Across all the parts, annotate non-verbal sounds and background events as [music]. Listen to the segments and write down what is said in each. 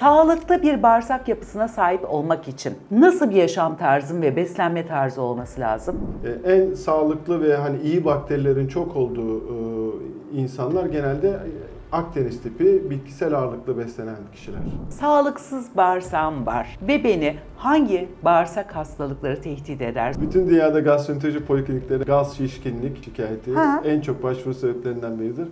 Sağlıklı bir bağırsak yapısına sahip olmak için nasıl bir yaşam tarzım ve beslenme tarzı olması lazım? E, En sağlıklı ve hani iyi bakterilerin çok olduğu e, insanlar genelde Akdeniz tipi bitkisel ağırlıklı beslenen kişiler. Sağlıksız bağırsağım var ve beni hangi bağırsak hastalıkları tehdit eder? Bütün dünyada gastroenteroloji poliklinikleri gaz şişkinlik şikayeti Ha. en çok başvuru sebeplerinden biridir.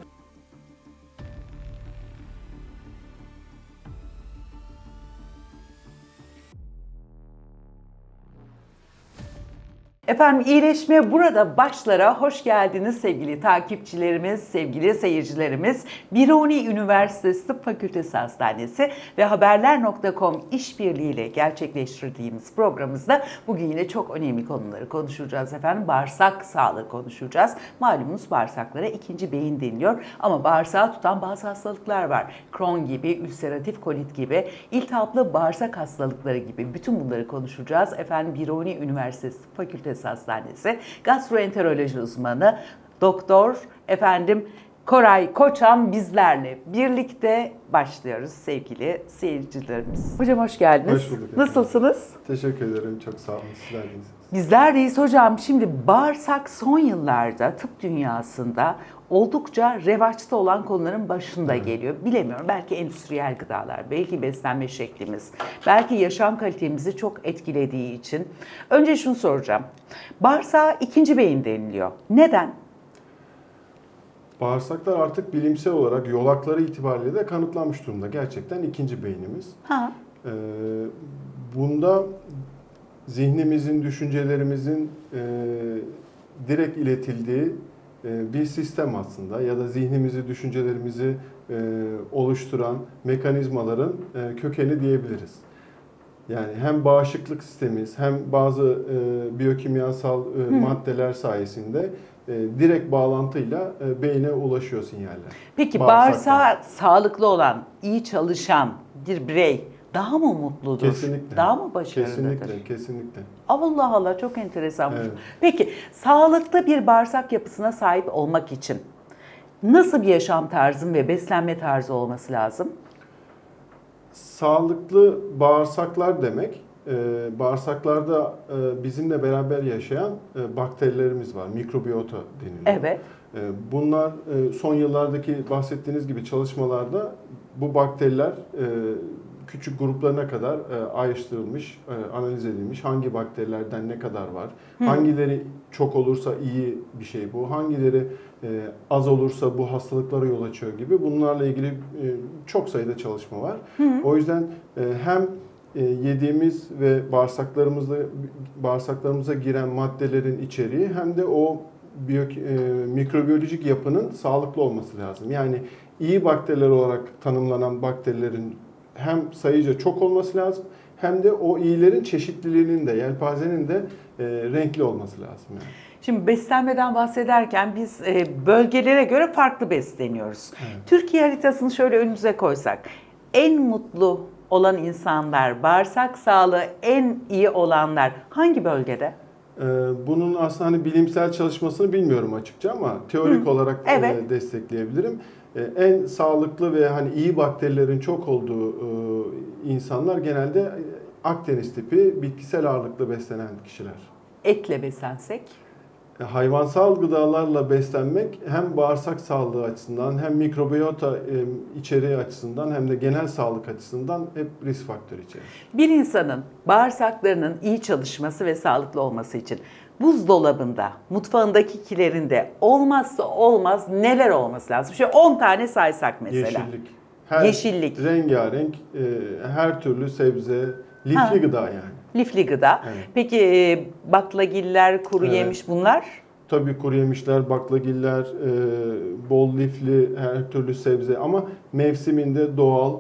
Efendim iyileşme burada başlara hoş geldiniz sevgili takipçilerimiz, sevgili seyircilerimiz. Biruni Üniversitesi Tıp Fakültesi Hastanesi ve Haberler.com işbirliğiyle gerçekleştirdiğimiz programımızda bugün yine çok önemli konuları konuşacağız efendim. Bağırsak sağlığı konuşacağız. Malumunuz bağırsaklara ikinci beyin deniliyor ama bağırsağı tutan bazı hastalıklar var. Crohn gibi, ülseratif kolit gibi, iltihaplı bağırsak hastalıkları gibi bütün bunları konuşacağız. Efendim Biruni Üniversitesi Tıp Fakültesi Hastanesi gastroenteroloji uzmanı Doktor efendim Koray Koçan bizlerle birlikte başlıyoruz sevgili seyircilerimiz. Hocam hoş geldiniz. Hoş bulduk efendim. Nasılsınız? Teşekkür ederim. Çok sağ olun. Sizler de iyisiniz. Bizler deyiz hocam. Şimdi bağırsak son yıllarda tıp dünyasında oldukça revaçta olan konuların başında geliyor. Bilemiyorum. Belki endüstriyel gıdalar, belki beslenme şeklimiz, belki yaşam kalitemizi çok etkilediği için. Önce şunu soracağım. Bağırsağa ikinci beyin deniliyor. Neden? Bağırsaklar artık bilimsel olarak yolakları itibariyle de kanıtlanmış durumda. Gerçekten ikinci beynimiz. Ha, Ee, bunda zihnimizin, düşüncelerimizin e, direkt iletildiği e, bir sistem aslında ya da zihnimizi, düşüncelerimizi e, oluşturan mekanizmaların e, kökeni diyebiliriz. Yani hem bağışıklık sistemimiz hem bazı e, biyokimyasal e, maddeler sayesinde e, direkt bağlantıyla e, beyne ulaşıyor sinyaller. Peki bağırsağı sağlıklı olan, iyi çalışan bir birey daha mı mutludur? Kesinlikle. Daha mı başarılıdır? Kesinlikle, kesinlikle. Allah Allah çok enteresan. Evet. Peki sağlıklı bir bağırsak yapısına sahip olmak için nasıl bir yaşam tarzım ve beslenme tarzı olması lazım? Sağlıklı bağırsaklar demek, e, bağırsaklarda e, bizimle beraber yaşayan e, bakterilerimiz var, mikrobiyota deniliyor. Evet. E, bunlar e, son yıllardaki bahsettiğiniz gibi çalışmalarda bu bakteriler e, küçük gruplarına kadar e, ayrıştırılmış, e, analiz edilmiş. Hangi bakterilerden ne kadar var, hangileri çok olursa iyi bir şey bu, hangileri e, az olursa bu hastalıklara yol açıyor gibi bunlarla ilgili e, çok sayıda çalışma var. O yüzden e, hem e, yediğimiz ve bağırsaklarımızda bağırsaklarımıza giren maddelerin içeriği hem de o biyo, e, mikrobiyolojik yapının sağlıklı olması lazım. Yani iyi bakteriler olarak tanımlanan bakterilerin hem sayıca çok olması lazım hem de o iyilerin çeşitliliğinin de yelpazenin de e, renkli olması lazım. Yani. Şimdi beslenmeden bahsederken biz e, bölgelere göre farklı besleniyoruz. Evet. Türkiye haritasını şöyle önümüze koysak en mutlu olan insanlar, bağırsak sağlığı en iyi olanlar hangi bölgede? Ee, Bunun aslında hani bilimsel çalışmasını bilmiyorum açıkça ama teorik olarak e, Evet. destekleyebilirim. E, En sağlıklı ve hani iyi bakterilerin çok olduğu e, insanlar genelde Akdeniz tipi bitkisel ağırlıklı beslenen kişiler. Etle beslensek? E, Hayvansal gıdalarla beslenmek hem bağırsak sağlığı açısından hem mikrobiyota e, içeriği açısından hem de genel sağlık açısından hep risk faktörü içerir. Bir insanın bağırsaklarının iyi çalışması ve sağlıklı olması için buzdolabında, mutfağındaki kilerinde olmazsa olmaz neler olması lazım? Şöyle 10 tane saysak mesela. Yeşillik. Her Yeşillik. Rengarenk, e, her türlü sebze, lifli Ha. gıda yani. Lifli gıda. Evet. Peki e, baklagiller, kuru Evet. yemiş bunlar? Tabii kuru yemişler, baklagiller, e, bol lifli her türlü sebze ama mevsiminde doğal,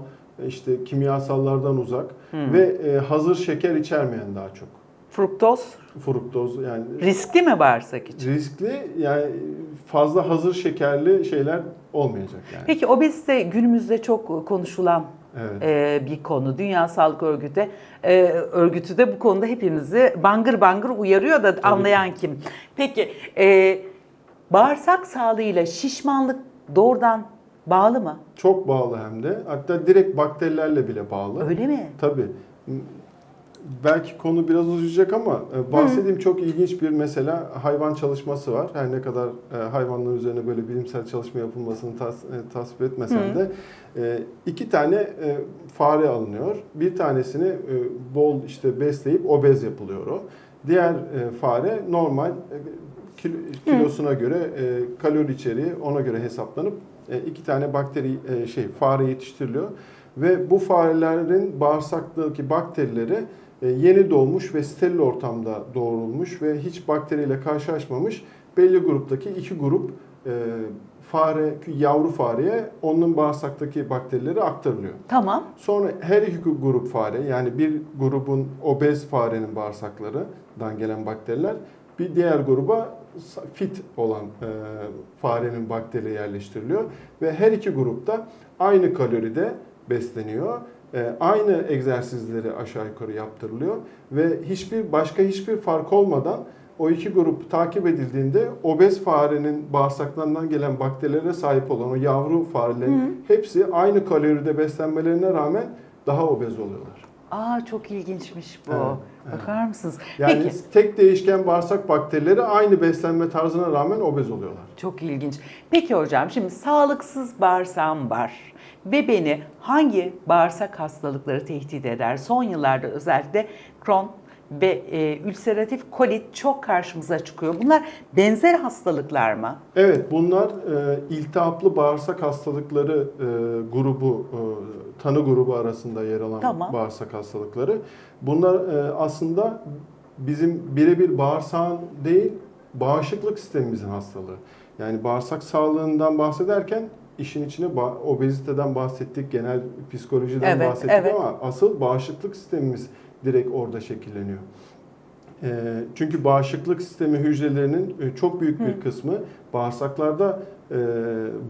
işte kimyasallardan uzak ve e, hazır şeker içermeyen daha çok. Fruktoz Fruktoz yani riskli mi bağırsak için? riskli yani fazla hazır şekerli şeyler olmayacak yani. Peki obezite günümüzde çok konuşulan Evet. e, bir konu. Dünya Sağlık Örgütü e, örgütü de bu konuda hepimizi bangır bangır uyarıyor da anlayan kim? Peki e, bağırsak sağlığıyla şişmanlık doğrudan Bağlı mı? Çok bağlı hem de. Hatta direkt bakterilerle bile bağlı. Öyle mi? Tabii. Belki konu biraz uzayacak ama e, bahsedeyim çok ilginç bir mesela hayvan çalışması var. Her ne kadar e, hayvanlar üzerine böyle bilimsel çalışma yapılmasını tas- e, tasvip etmesem de iki tane fare alınıyor. Bir tanesini bol işte besleyip obez yapılıyor o. Diğer fare normal kilo- kilosuna göre kalori içeriği ona göre hesaplanıp iki tane bakteri şey fare yetiştiriliyor ve bu farelerin bağırsaktaki bakterileri yeni doğmuş ve steril ortamda doğurulmuş ve hiç bakteriyle karşılaşmamış belli gruptaki iki grup e, fare yavru fareye onun bağırsaktaki bakterileri aktarılıyor. Tamam. Sonra her iki grup fare yani bir grubun obez farenin bağırsaklarından gelen bakteriler bir diğer gruba fit olan e, farenin bakteri yerleştiriliyor ve her iki grupta aynı kaloride besleniyor. E, aynı egzersizleri aşağı yukarı yaptırılıyor ve hiçbir başka hiçbir fark olmadan o iki grup takip edildiğinde obez farenin bağırsaklarından gelen bakterilere sahip olan o yavru farelerin hepsi aynı kaloride beslenmelerine rağmen daha obez oluyorlar. Aa çok ilginçmiş bu. Evet, Bakar mısınız? Yani Peki. tek değişken bağırsak bakterileri aynı beslenme tarzına rağmen obez oluyorlar. Çok ilginç. Peki hocam şimdi sağlıksız bağırsağım var ve beni hangi bağırsak hastalıkları tehdit eder? Son yıllarda özellikle Crohn ve e, ülseratif kolit çok karşımıza çıkıyor. Bunlar benzer hastalıklar mı? Evet bunlar e, iltihaplı bağırsak hastalıkları e, grubu, e, tanı grubu arasında yer alan Tamam. bağırsak hastalıkları. Bunlar e, aslında bizim birebir bağırsağın değil, bağışıklık sistemimizin hastalığı. Yani bağırsak sağlığından bahsederken işin içine ba- obeziteden bahsettik, genel psikolojiden Evet, bahsettik evet. ama asıl bağışıklık sistemimiz direkt orada şekilleniyor. E, Çünkü bağışıklık sistemi hücrelerinin e, çok büyük bir kısmı bağırsaklarda e,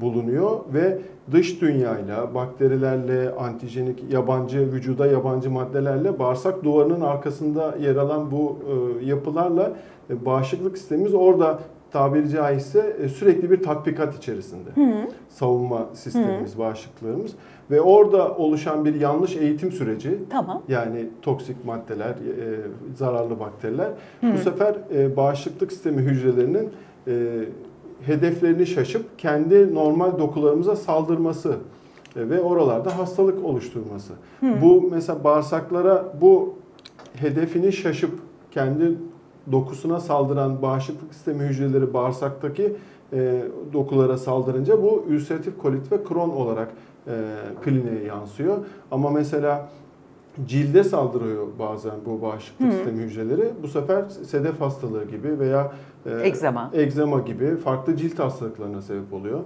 bulunuyor ve dış dünyayla, bakterilerle, antijenik yabancı vücuda yabancı maddelerle bağırsak duvarının arkasında yer alan bu e, yapılarla bağışıklık sistemimiz orada tabiri caizse e, sürekli bir tatbikat içerisinde. Savunma sistemimiz, bağışıklığımız ve orada oluşan bir yanlış eğitim süreci Tamam. yani toksik maddeler, e, zararlı bakteriler. Bu sefer e, bağışıklık sistemi hücrelerinin e, hedeflerini şaşıp kendi normal dokularımıza saldırması e, ve oralarda hastalık oluşturması. Bu mesela bağırsaklara bu hedefini şaşıp kendi dokusuna saldıran bağışıklık sistemi hücreleri bağırsaktaki e, dokulara saldırınca bu ülseratif kolit ve Crohn olarak e, kliniğe yansıyor. Ama mesela cilde saldırıyor bazen bu bağışıklık Hı. sistemi hücreleri. Bu sefer sedef hastalığı gibi veya e, Egzama. egzama gibi farklı cilt hastalıklarına sebep oluyor.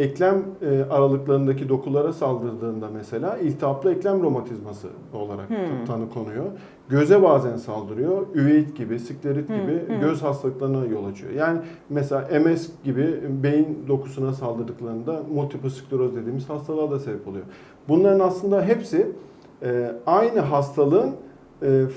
Eklem e, aralıklarındaki dokulara saldırdığında mesela iltihaplı eklem romatizması olarak Hmm. tanı konuyor. Göze bazen saldırıyor. Üveit gibi, sklerit Hmm, gibi hmm. göz hastalıklarına yol açıyor. Yani mesela MS gibi beyin dokusuna saldırdıklarında multiple skleroz dediğimiz hastalığa da sebep oluyor. Bunların aslında hepsi e, aynı hastalığın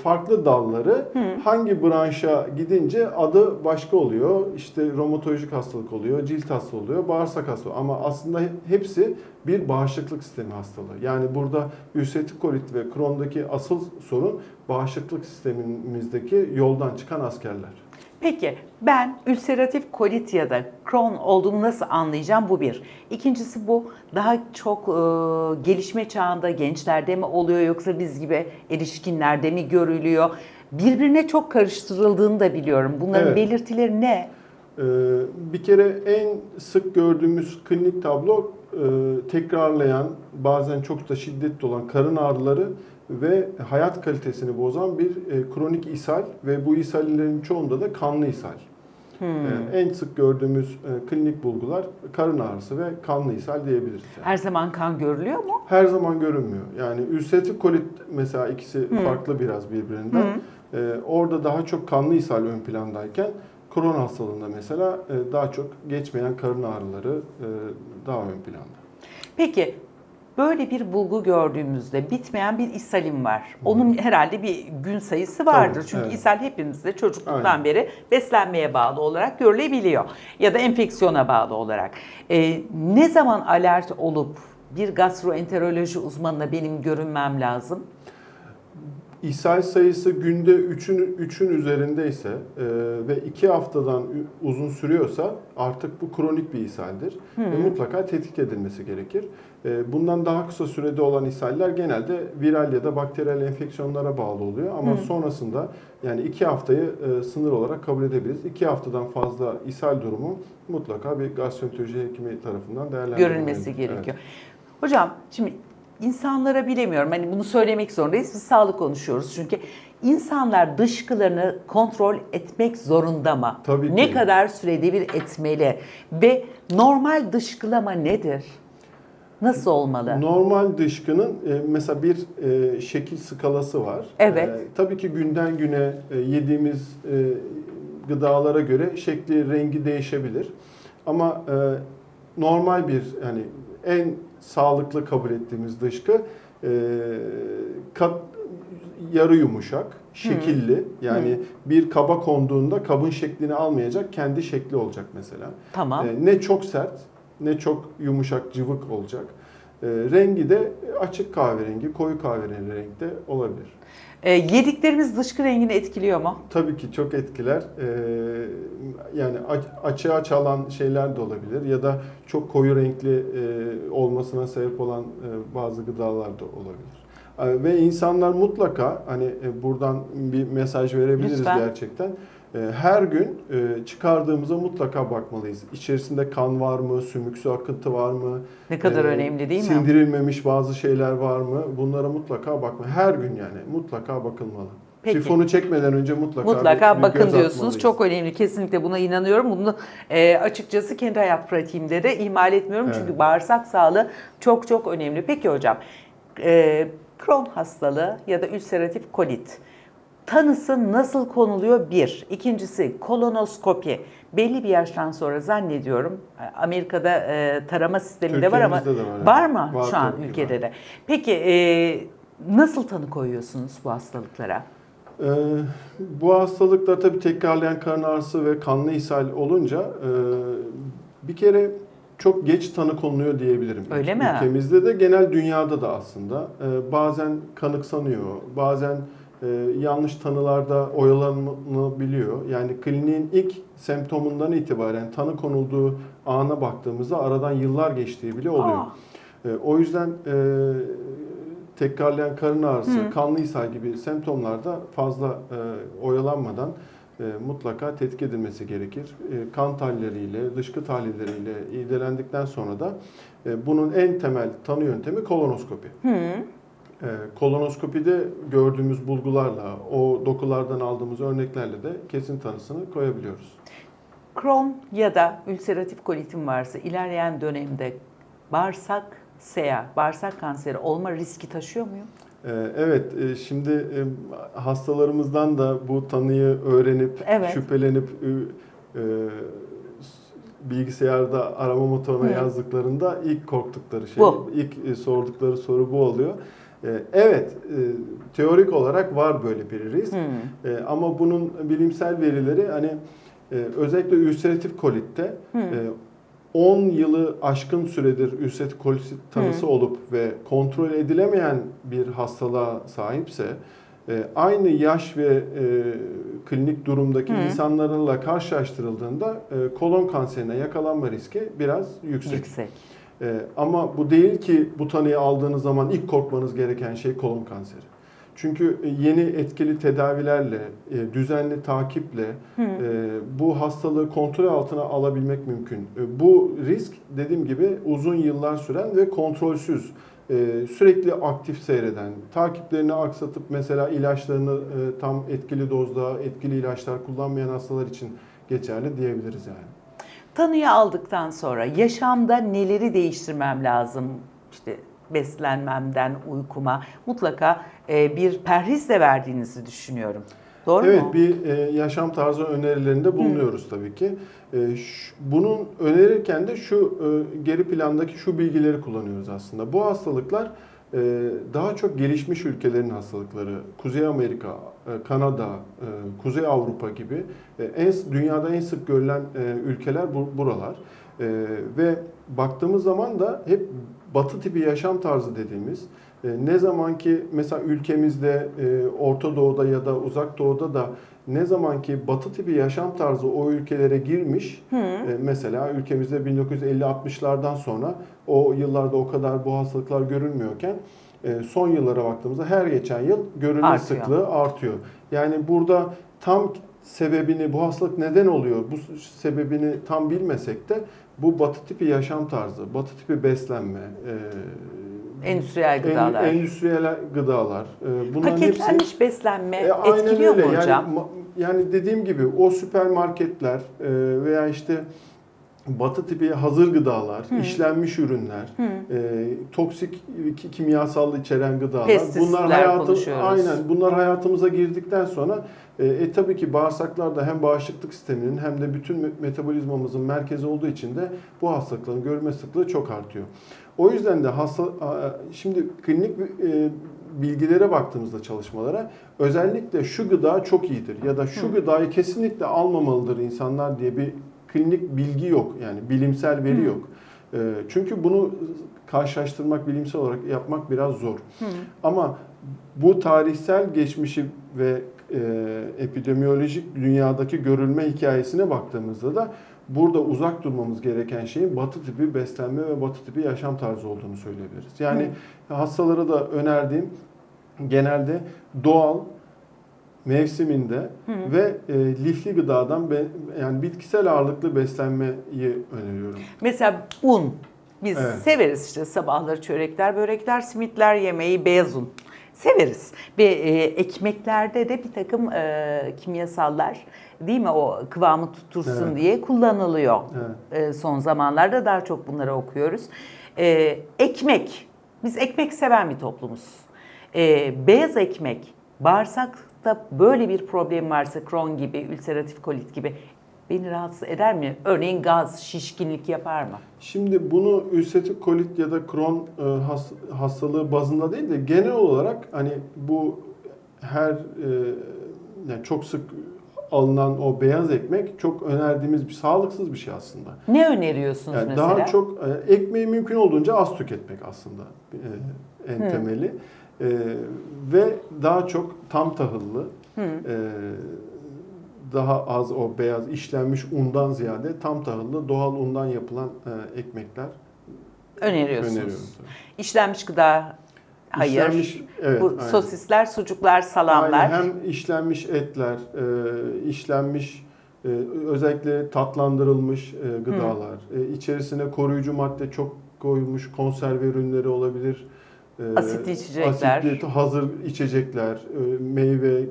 farklı dalları hangi branşa gidince adı başka oluyor. İşte romatolojik hastalık oluyor, cilt hastalığı oluyor, bağırsak hastalığı. Ama aslında hepsi bir bağışıklık sistemi hastalığı. Yani burada ülseratif kolit ve Crohn'daki asıl sorun bağışıklık sistemimizdeki yoldan çıkan askerler. Peki ben ülseratif kolit ya da Crohn olduğumu nasıl anlayacağım? Bu bir. İkincisi bu daha çok e, gelişme çağında gençlerde mi oluyor yoksa biz gibi erişkinlerde mi görülüyor? Birbirine çok karıştırıldığını da biliyorum. Bunların Evet. belirtileri ne? Ee, bir kere en sık gördüğümüz klinik tablo e, tekrarlayan, bazen çok da şiddetli olan karın ağrıları ve hayat kalitesini bozan bir e, kronik ishal ve bu ishallerin çoğunda da kanlı ishal. Hmm. Ee, en sık gördüğümüz e, klinik bulgular karın ağrısı ve kanlı ishal diyebiliriz. yani. Her zaman kan görülüyor mu? Her zaman görünmüyor. Yani ülseratif kolit mesela ikisi Hı. farklı biraz birbirinden. Hı. Ee, orada daha çok kanlı ishal ön plandayken Crohn hastalığında mesela e, daha çok geçmeyen karın ağrıları e, daha ön planda. Peki Böyle bir bulgu gördüğümüzde bitmeyen bir ishalim var. Onun herhalde bir gün sayısı vardır. Tabii, Çünkü evet. ishal hepimizde çocukluktan Aynen. beri beslenmeye bağlı olarak görülebiliyor. Ya da enfeksiyona bağlı olarak. Ee, ne zaman alert olup bir gastroenteroloji uzmanına benim görünmem lazım? İshal sayısı günde 3'ün 3'ün üzerindeyse e, ve 2 haftadan uzun sürüyorsa artık bu kronik bir ishaldir. Ve mutlaka tetkik edilmesi gerekir. E, bundan daha kısa sürede olan ishaller genelde viral ya da bakteriyel enfeksiyonlara bağlı oluyor. Ama sonrasında yani 2 haftayı e, sınır olarak kabul edebiliriz. 2 haftadan fazla ishal durumu mutlaka bir gastroenteroloji hekimi tarafından değerlendirilmeli. görülmesi gerekiyor. Hocam şimdi insanlara bilemiyorum hani bunu söylemek zorundayız. Biz sağlık konuşuyoruz çünkü insanlar dışkılarını kontrol etmek zorunda mı? Tabii Ne ki. kadar sürede bir etmeli? Ve normal dışkılama nedir? Nasıl olmalı? Normal dışkının e, mesela bir e, şekil skalası var. Evet. E, tabii ki günden güne e, yediğimiz e, gıdalara göre şekli, rengi değişebilir. Ama e, normal bir yani en sağlıklı kabul ettiğimiz dışkı e, kat, yarı yumuşak, şekilli. Yani bir kaba konduğunda kabın şeklini almayacak, kendi şekli olacak mesela. Tamam. E, ne çok sert ne çok yumuşak cıvık olacak. E, rengi de açık kahverengi, koyu kahverengi renkte olabilir. Ee, yediklerimiz dışkı rengini etkiliyor mu? Tabii ki çok etkiler. E, yani açığa çalan şeyler de olabilir ya da çok koyu renkli e, olmasına sebep olan e, bazı gıdalar da olabilir. E, Ve insanlar mutlaka hani e, buradan bir mesaj verebiliriz Lütfen. gerçekten. E, Her gün e, çıkardığımıza mutlaka bakmalıyız. İçerisinde kan var mı, sümüksü akıntı var mı? Ne kadar e, önemli değil mi? Sindirilmemiş bazı şeyler var mı? Bunlara mutlaka bakma. Her gün yani mutlaka bakılmalı. Peki. Sifonu çekmeden önce mutlaka Mutlaka bir- bir bakın diyorsunuz. atmalıyız. Çok önemli. Kesinlikle buna inanıyorum. Bunu e, açıkçası kendi hayat pratiğimde de ihmal etmiyorum. Evet. Çünkü bağırsak sağlığı çok çok önemli. Peki hocam, e, Crohn hastalığı ya da ülseratif kolit tanısı nasıl konuluyor? Bir. İkincisi kolonoskopi. Belli bir yaştan sonra zannediyorum e, Amerika'da e, tarama sisteminde var ama de var, evet. var mı Var şu an ülkede var. de? Peki e, nasıl tanı koyuyorsunuz bu hastalıklara? Ee, bu hastalıklar tabii tekrarlayan karın ağrısı ve kanlı ishal olunca e, bir kere çok geç tanı konuluyor diyebilirim. Öyle mi? Ülkemizde de genel dünyada da aslında Ee, bazen kanıksanıyor, bazen yanlış tanılarda oyalanabiliyor. Yani kliniğin ilk semptomundan itibaren tanı konulduğu ana baktığımızda aradan yıllar geçtiği bile oluyor. Aa. E, O yüzden e, tekrarlayan karın ağrısı, Hı. kanlı ishal gibi semptomlarda fazla e, oyalanmadan e, mutlaka tetkik edilmesi gerekir. E, kan tahlilleriyle, dışkı tahlilleriyle irdelendikten sonra da e, bunun en temel tanı yöntemi kolonoskopi. Hı. E, kolonoskopide gördüğümüz bulgularla, o dokulardan aldığımız örneklerle de kesin tanısını koyabiliyoruz. Crohn ya da ülseratif kolitin varsa ilerleyen dönemde bağırsak SEA, bağırsak kanseri olma riski taşıyor muyum? Ee, Evet, e, şimdi e, hastalarımızdan da bu tanıyı öğrenip, Evet. şüphelenip e, bilgisayarda arama motoruna Hı. yazdıklarında ilk korktukları şey, Bu. ilk sordukları soru bu oluyor. E, Evet, e, teorik olarak var böyle bir risk. Hmm. E, Ama bunun bilimsel verileri hani özellikle ülseratif kolitte Hmm. e, 10 yılı aşkın süredir ülseratif kolit tanısı olup ve kontrol edilemeyen bir hastalığa sahipse aynı yaş ve klinik durumdaki Hı. insanlarla karşılaştırıldığında kolon kanserine yakalanma riski biraz yüksek. Yüksek. E, ama bu değil ki bu tanıyı aldığınız zaman ilk korkmanız gereken şey kolon kanseri. Çünkü e, yeni etkili tedavilerle, e, düzenli takiple e, bu hastalığı kontrol altına alabilmek mümkün. Bu risk dediğim gibi uzun yıllar süren ve kontrolsüz, sürekli aktif seyreden, takiplerini aksatıp mesela ilaçlarını tam etkili dozda, etkili ilaçlar kullanmayan hastalar için geçerli diyebiliriz yani. Tanıyı aldıktan sonra yaşamda neleri değiştirmem lazım? İşte beslenmemden uykuma mutlaka e, bir perhiz de verdiğinizi düşünüyorum. Doğru evet, mu? bir e, yaşam tarzı önerilerinde bulunuyoruz tabii ki. E, bunun önerirken de şu e, geri plandaki şu bilgileri kullanıyoruz aslında. Bu hastalıklar daha çok gelişmiş ülkelerin hastalıkları. Kuzey Amerika, e, Kanada, e, Kuzey Avrupa gibi e, en dünyada en sık görülen ülkeler bu, buralar. Ve baktığımız zaman da hep batı tipi yaşam tarzı dediğimiz ne zaman ki mesela ülkemizde Orta Doğu'da ya da Uzak Doğu'da da ne zaman ki batı tipi yaşam tarzı o ülkelere girmiş Hı. e, mesela ülkemizde 1950-60'lardan sonra o yıllarda o kadar bu hastalıklar görülmüyorken e, son yıllara baktığımızda her geçen yıl görülme Artıyor. sıklığı artıyor. Yani burada tam sebebini bu hastalık neden oluyor bu sebebini tam bilmesek de bu batı tipi yaşam tarzı, batı tipi beslenme, e, Endüstriyel en- gıdalar. endüstriyel gıdalar. e, bunların hepsi Paketlenmiş beslenme e, etkiliyor öyle. mu hocam? Yani, yani dediğim gibi o süpermarketler e, veya işte batı tipi hazır gıdalar, Hı. işlenmiş ürünler, e, toksik ki- kimyasal içeren gıdalar. Pestisitler bunlar hayatı aynen bunlar hayatımıza girdikten sonra e, e, tabii ki bağırsaklar da hem bağışıklık sisteminin hem de bütün me- metabolizmamızın merkezi olduğu için de bu hastalıkların görülme sıklığı çok artıyor. O yüzden de hasta şimdi klinik e, bilgilere baktığımızda çalışmalara özellikle şu gıda çok iyidir ya da şu Hı. gıdayı kesinlikle almamalıdır insanlar diye bir klinik bilgi yok. Yani bilimsel veri Hı. yok. E, Çünkü bunu karşılaştırmak, bilimsel olarak yapmak biraz zor. Hı. Ama bu tarihsel geçmişi ve e, epidemiyolojik dünyadaki görülme hikayesine baktığımızda da burada uzak durmamız gereken şeyin batı tipi beslenme ve batı tipi yaşam tarzı olduğunu söyleyebiliriz. Yani hastalara da önerdiğim genelde doğal mevsiminde Hı. ve e, lifli gıdadan be- yani bitkisel ağırlıklı beslenmeyi öneriyorum. Mesela un. Biz Evet. severiz işte sabahları çörekler, börekler, simitler yemeği, beyaz un. Severiz. Ve e, ekmeklerde de bir takım e, kimyasallar değil mi o kıvamı tuttursun Evet. diye kullanılıyor. Evet. E, son zamanlarda daha çok bunları okuyoruz. E, ekmek. Biz ekmek seven bir toplumuz. E, beyaz ekmek, bağırsakta böyle bir problem varsa Crohn gibi, ülseratif kolit gibi beni rahatsız eder mi? Örneğin gaz, şişkinlik yapar mı? Şimdi bunu ülsetik kolit ya da Crohn e, has- hastalığı bazında değil de genel olarak hani bu her e, yani çok sık alınan o beyaz ekmek çok önerdiğimiz bir sağlıksız bir şey aslında. Ne öneriyorsunuz Yani mesela? daha çok e, ekmeği mümkün olduğunca az tüketmek aslında en Hı. temeli. E, ve daha çok tam tahıllı, Hı. e, daha az o beyaz işlenmiş undan ziyade tam tahıllı doğal undan yapılan e, ekmekler öneriyorsunuz. öneriyorum. tabii. İşlenmiş gıda hayır. İşlenmiş, evet, Bu aynen. sosisler, sucuklar, salamlar. Aynen, hem işlenmiş etler, e, işlenmiş e, özellikle tatlandırılmış e, gıdalar, e, içerisine koruyucu madde çok koyulmuş konserve ürünleri olabilir. E, Asitli içecekler. asitli hazır içecekler, e, meyveli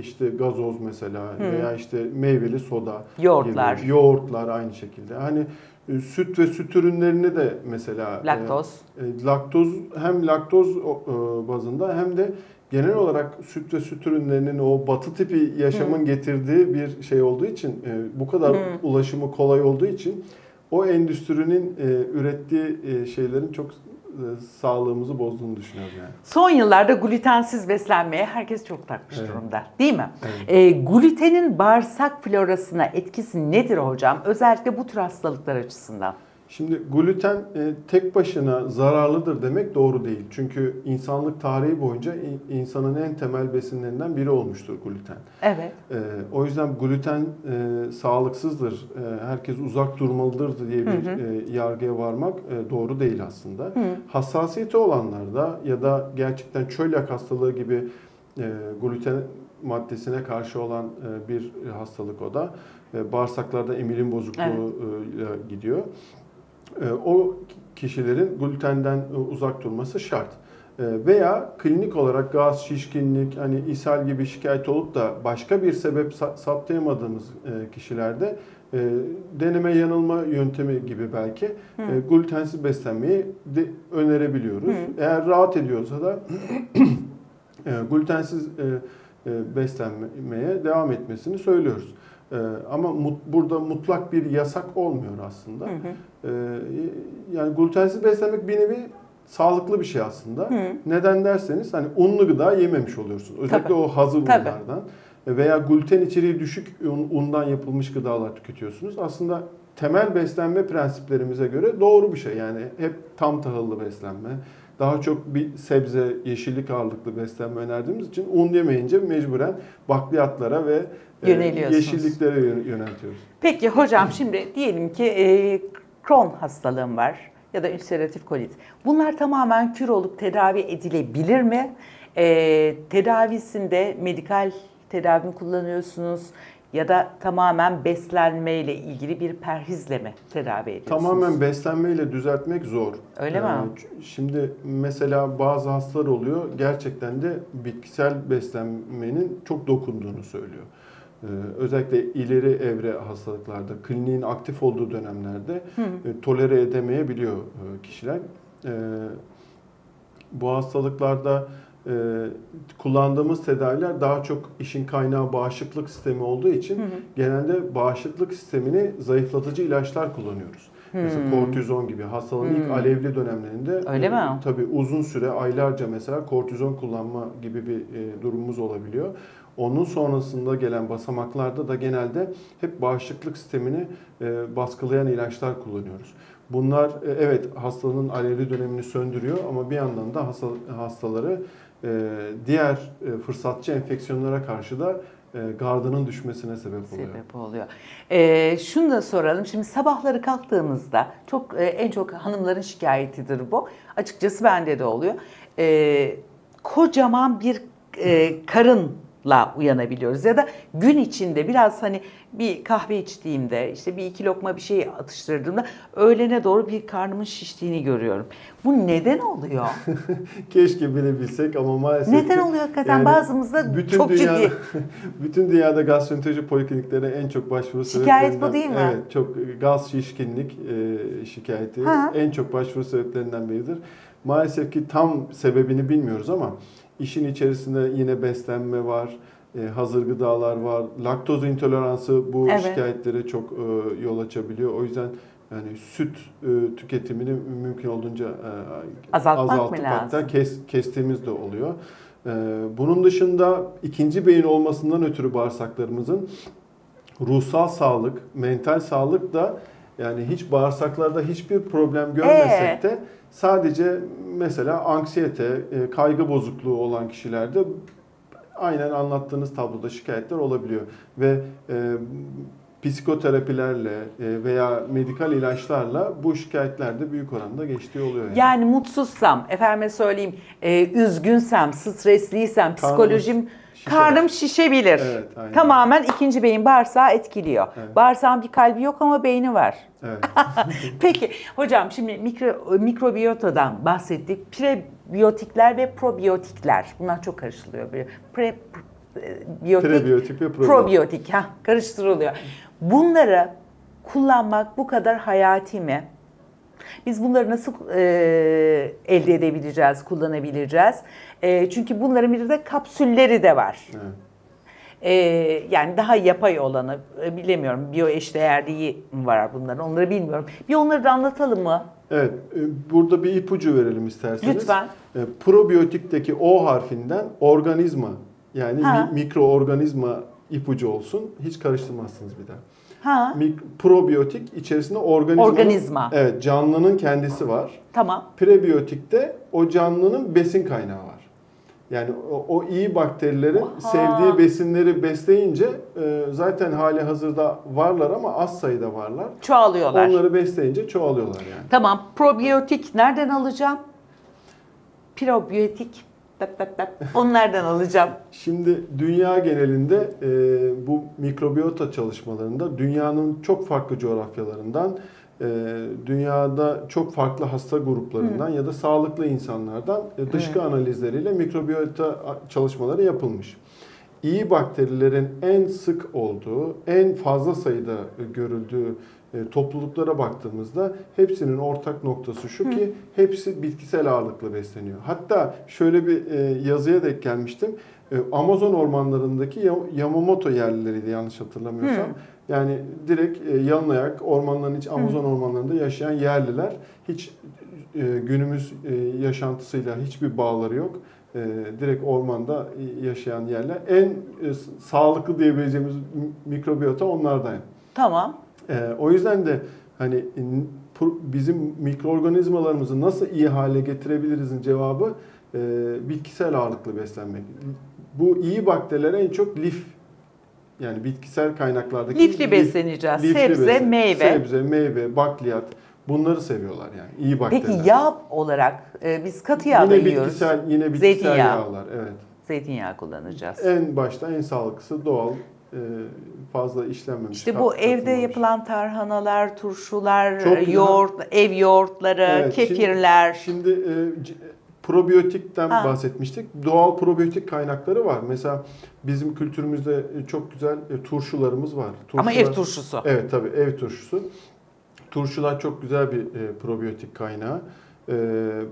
işte gazoz mesela Hı. veya işte meyveli soda Yoğurtlar. gibi. Yoğurtlar aynı şekilde. Hani e, süt ve süt ürünlerini de mesela e, Laktoz. e, laktoz hem laktoz e, bazında hem de genel olarak süt ve süt ürünlerinin o batı tipi yaşamın getirdiği bir şey olduğu için e, bu kadar Hı. ulaşımı kolay olduğu için o endüstrinin e, ürettiği e, şeylerin çok sağlığımızı bozduğunu düşünüyorum yani. Son yıllarda glutensiz beslenmeye herkes çok takmış Evet. durumda. Değil mi? Evet. E, glutenin bağırsak florasına etkisi nedir hocam? Özellikle bu tür hastalıklar açısından. Şimdi gluten e, tek başına zararlıdır demek doğru değil. Çünkü insanlık tarihi boyunca insanın en temel besinlerinden biri olmuştur gluten. Evet. E, o yüzden gluten e, sağlıksızdır, e, herkes uzak durmalıdır diye bir Hı hı. e, yargıya varmak e, doğru değil aslında. Hı. Hassasiyeti olanlarda ya da gerçekten çölyak hastalığı gibi e, gluten maddesine karşı olan e, bir hastalık o da. E, bağırsaklarda emilim bozukluğu e, ile gidiyor. E, o kişilerin glutenden e, uzak durması şart. E, Veya klinik olarak gaz, şişkinlik, hani ishal gibi şikayet olup da başka bir sebep sa- saptayamadığımız e, kişilerde e, deneme yanılma yöntemi gibi belki Hı. glutensiz beslenmeyi de önerebiliyoruz. Hı. Eğer rahat ediyorsa da [clears throat] glutensiz beslenmeye devam etmesini söylüyoruz. E, ama mut- burada mutlak bir yasak olmuyor aslında. Hı hı. E, yani glutensiz beslenmek bir nevi sağlıklı bir şey aslında. Hı. Neden derseniz hani unlu gıda yememiş oluyorsunuz. Özellikle Tabii. o hazır Tabii. unlardan veya gluten içeriği düşük un- undan yapılmış gıdalar tüketiyorsunuz. Aslında temel beslenme prensiplerimize göre doğru bir şey. Yani hep tam tahıllı beslenme. Daha çok bir sebze, yeşillik ağırlıklı beslenme önerdiğimiz için un yemeyince mecburen bakliyatlara ve e, yeşilliklere yö- yöneltiyoruz. Peki hocam şimdi diyelim ki e, Crohn hastalığım var ya da ülseratif kolit. Bunlar tamamen kür olup tedavi edilebilir mi? E, tedavisinde medikal tedavi kullanıyorsunuz ya da tamamen beslenmeyle ilgili bir perhizle mi tedavi ediyorsunuz? Tamamen beslenmeyle düzeltmek zor. Öyle mi? Şimdi mesela bazı hastalar oluyor gerçekten de bitkisel beslenmenin çok dokunduğunu söylüyor. Ee, özellikle ileri evre hastalıklarda, kliniğin aktif olduğu dönemlerde e, tolere edemeyebiliyor e, kişiler. Ee, bu hastalıklarda e, kullandığımız tedaviler daha çok işin kaynağı bağışıklık sistemi olduğu için Hı hı. genelde bağışıklık sistemini zayıflatıcı ilaçlar kullanıyoruz. Mesela Hmm. kortizon gibi hastalığın ilk Hmm. alevli dönemlerinde Öyle e, mi? tabii uzun süre aylarca mesela kortizon kullanma gibi bir e, durumumuz olabiliyor. Onun sonrasında gelen basamaklarda da genelde hep bağışıklık sistemini e, baskılayan ilaçlar kullanıyoruz. Bunlar e, evet hastalığın alevli dönemini söndürüyor ama bir yandan da hasta, hastaları diğer e, fırsatçı enfeksiyonlara karşı da e, gardının düşmesine sebep oluyor. sebep oluyor. Ee, şunu da soralım. Şimdi sabahları kalktığımızda çok e, en çok hanımların şikayetidir bu. Açıkçası bende de oluyor. Ee, kocaman bir e, karınla uyanabiliyoruz ya da gün içinde biraz hani bir kahve içtiğimde işte bir iki lokma bir şey atıştırdığımda öğlene doğru bir karnımın şiştiğini görüyorum. Bu neden oluyor? [laughs] Keşke bilebilsek ama maalesef neden ki- oluyor hakikaten? yani Bazımızda bütün çok dünya- ciddi. [laughs] Bütün dünyada gastroenteroloji polikliniklere en çok başvuru Şikayet bu değil mi? Evet, çok gaz şişkinlik e, şikayeti Ha. en çok başvuru sebeplerinden biridir. Maalesef ki tam sebebini bilmiyoruz ama işin içerisinde yine beslenme var, e, hazır gıdalar var, laktoz intoleransı bu Evet. şikayetlere çok e, yol açabiliyor. O yüzden yani süt e, tüketimini mümkün olduğunca Azaltmak mı azaltıp lazım? hatta kes, kestiğimiz de oluyor. Bunun dışında ikinci beyin olmasından ötürü bağırsaklarımızın ruhsal sağlık, mental sağlık da yani hiç bağırsaklarda hiçbir problem görmesek de sadece mesela anksiyete, e, kaygı bozukluğu olan kişilerde aynen anlattığınız tabloda şikayetler olabiliyor ve e, psikoterapilerle e, veya medikal ilaçlarla bu şikayetler de büyük oranda geçtiği oluyor. Yani. Yani mutsuzsam, efendime söyleyeyim, e, üzgünsem, stresliysem, psikolojim, şişer. Karnım şişebilir. Evet, aynen. Tamamen ikinci beyin bağırsağı etkiliyor. Evet. Bağırsağın bir kalbi yok ama beyni var. Evet. [laughs] Peki hocam şimdi mikro, mikrobiyotadan bahsettik. Prebiyotikler ve probiyotikler. Bunlar çok karıştırılıyor. Böyle pre, biyotik, Prebiyotik ve probiyotik. probiyotik ha karıştırılıyor. Bunları kullanmak bu kadar hayati mi? Biz bunları nasıl e, elde edebileceğiz, kullanabileceğiz? E, çünkü bunların bir de kapsülleri de var. E, yani daha yapay olanı e, bilemiyorum. Biyo eşdeğerliği var bunların. Onları bilmiyorum. Bir onları da anlatalım mı? Evet, e, burada bir ipucu verelim isterseniz. Lütfen. E, Probiyotikteki O harfinden organizma yani mi- mikroorganizma ipucu olsun. Hiç karıştırmazsınız bir daha. Ha, Mik- probiyotik içerisinde organizma. Organizma. Evet, canlının kendisi var. tamam. Prebiyotikte o canlının besin kaynağı var. Yani o, o iyi bakterilerin Oha. sevdiği besinleri besleyince e, zaten hali hazırda varlar ama az sayıda varlar. Çoğalıyorlar. Onları besleyince çoğalıyorlar yani. Tamam. Probiyotik nereden alacağım? Probiyotik. Tap tap tap. Onlardan alacağım. Şimdi dünya genelinde e, bu mikrobiyota çalışmalarında dünyanın çok farklı coğrafyalarından, e, dünyada çok farklı hasta gruplarından ya da sağlıklı insanlardan e, dışkı analizleriyle mikrobiyota çalışmaları yapılmış. İyi bakterilerin en sık olduğu, en fazla sayıda görüldüğü e, topluluklara baktığımızda hepsinin ortak noktası şu ki hepsi bitkisel ağırlıklı besleniyor. Hatta şöyle bir e, yazıya denk gelmiştim. E, Amazon ormanlarındaki Ya- Yamamoto yerlileriydi yanlış hatırlamıyorsam. Yani direkt e, yalın ormanların iç Amazon ormanlarında yaşayan yerliler hiç e, günümüz e, yaşantısıyla hiçbir bağları yok. Direkt ormanda yaşayan yerler. En sağlıklı diyebileceğimiz mikrobiyota onlardan. Tamam. E, o yüzden de hani bizim mikroorganizmalarımızı nasıl iyi hale getirebilirizin cevabı e, bitkisel ağırlıklı beslenmek. Bu iyi bakterilere en çok lif yani bitkisel kaynaklardaki Lifli lif- besleneceğiz. lifli Sebze, besin. meyve. Sebze, meyve, bakliyat bunları seviyorlar yani iyi bakteriler. Peki yağ olarak e, biz katı yağ da yiyoruz. bitkisel yine bitkisel Zeytinyağı. yağlar evet. Zeytinyağı kullanacağız. En başta en sağlıklısı doğal fazla işlenmemiş. İşte bu evde katılmamış. yapılan tarhanalar, turşular, Çok güzel. yoğurt, ev yoğurtları, Evet, şimdi- kefirler. Şimdi e, c- probiyotikten Ha. bahsetmiştik. Doğal probiyotik kaynakları var. Mesela bizim kültürümüzde e, çok güzel e, turşularımız var. Ama Turşular- ev turşusu. Evet tabii ev turşusu. Turşular çok güzel bir e, probiyotik kaynağı. E,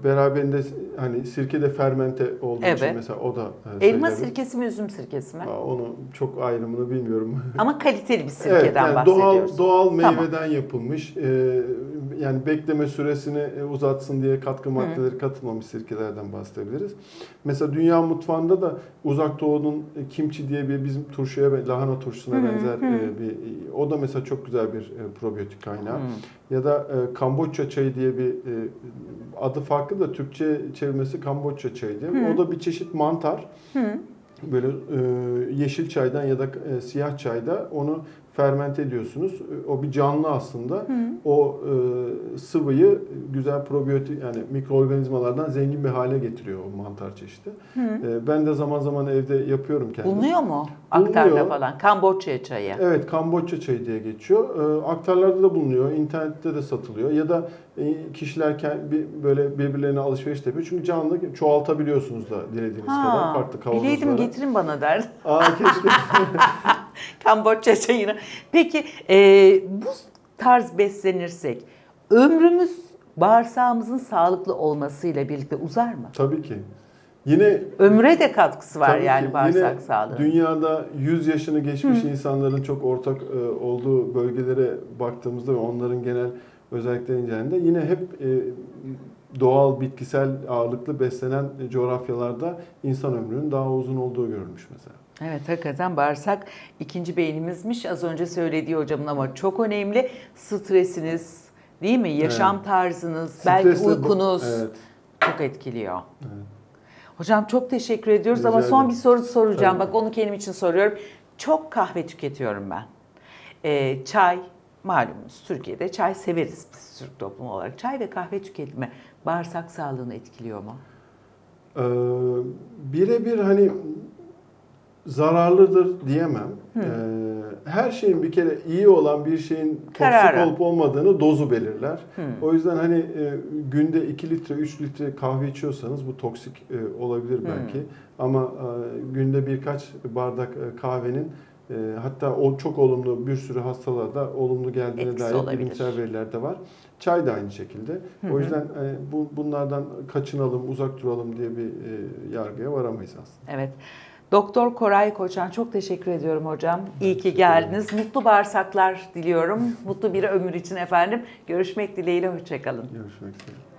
beraberinde hani sirke de fermente olduğu için Evet. mesela o da e, Elma sayılabilir. sirkesi mi, üzüm sirkesi mi? Aa, Onu çok ayrımını bilmiyorum. Ama kaliteli bir [laughs] Evet, sirkeden yani bahsediyoruz. doğal doğal Tamam. meyveden yapılmış. e, yani bekleme süresini e, uzatsın diye katkı maddeleri katılmamış sirkelerden bahsedebiliriz. Mesela dünya mutfağında da Uzak Doğu'nun e, kimchi diye bir bizim turşuya lahana turşusuna benzer e, bir o da mesela çok güzel bir probiyotik kaynağı. Ya da e, Kamboçya çayı diye bir e, adı farklı da Türkçe çevirmesi Kamboçya çayı diye. O da bir çeşit mantar. Böyle e, yeşil çaydan ya da e, siyah çayda onu fermente ediyorsunuz. O bir canlı aslında. Hı. O e, sıvıyı güzel probiyotik yani mikroorganizmalardan zengin bir hale getiriyor o mantar çeşidi. Hı. E, ben de zaman zaman evde yapıyorum kendim. Bulunuyor mu? Aktarda falan. Kamboçya çayı. Evet, Kamboçya çayı diye geçiyor. E, aktarlarda da bulunuyor, internette de satılıyor ya da e, kişiler bir, böyle birbirlerine alışveriş de yapıyor. Çünkü canlı çoğaltabiliyorsunuz da dilediğiniz kadar farklı kavanozlara. bileydim getirin bana der. Aa keşke. [laughs] Kamboçya çayını. [laughs] Peki e, bu tarz beslenirsek ömrümüz bağırsağımızın sağlıklı olmasıyla birlikte uzar mı? Tabii ki. Yine Ömre de katkısı var tabii yani ki, bağırsak sağlığı. Dünyada 100 yaşını geçmiş insanların çok ortak e, olduğu bölgelere baktığımızda ve onların genel özellikleri incelendiğinde yine hep e, doğal bitkisel ağırlıklı beslenen coğrafyalarda insan ömrünün daha uzun olduğu görülmüş mesela. Evet hakikaten bağırsak ikinci beynimizmiş. Az önce söylediği hocamın ama çok önemli. Stresiniz değil mi? Yaşam Evet. tarzınız, belki Stresle bu- uykunuz Evet. çok etkiliyor. Evet. Hocam çok teşekkür ediyoruz Rica ama son bir soru soracağım. Tabii. Bak onu kendim için soruyorum. Çok kahve tüketiyorum ben. Ee, çay, malumunuz Türkiye'de çay severiz biz Türk toplumu olarak. Çay ve kahve tüketimi bağırsak sağlığını etkiliyor mu? Ee, birebir hani zararlıdır diyemem. Ee, her şeyin bir kere iyi olan bir şeyin toksik olup olmadığını dozu belirler. Hı. O yüzden hani e, günde 2 litre 3 litre kahve içiyorsanız bu toksik e, olabilir belki. Ama e, günde birkaç bardak e, kahvenin e, hatta o çok olumlu bir sürü hastalığa da olumlu geldiğine Etkisi dair olabilir. bilimsel veriler de var. Çay da aynı şekilde. O yüzden e, bu bunlardan kaçınalım, uzak duralım diye bir e, yargıya varamayız aslında. Evet. Doktor Koray Koçan çok teşekkür ediyorum hocam. İyi ki geldiniz. Mutlu bağırsaklar diliyorum. Mutlu bir ömür için efendim. Görüşmek dileğiyle hoşçakalın. Görüşmek üzere.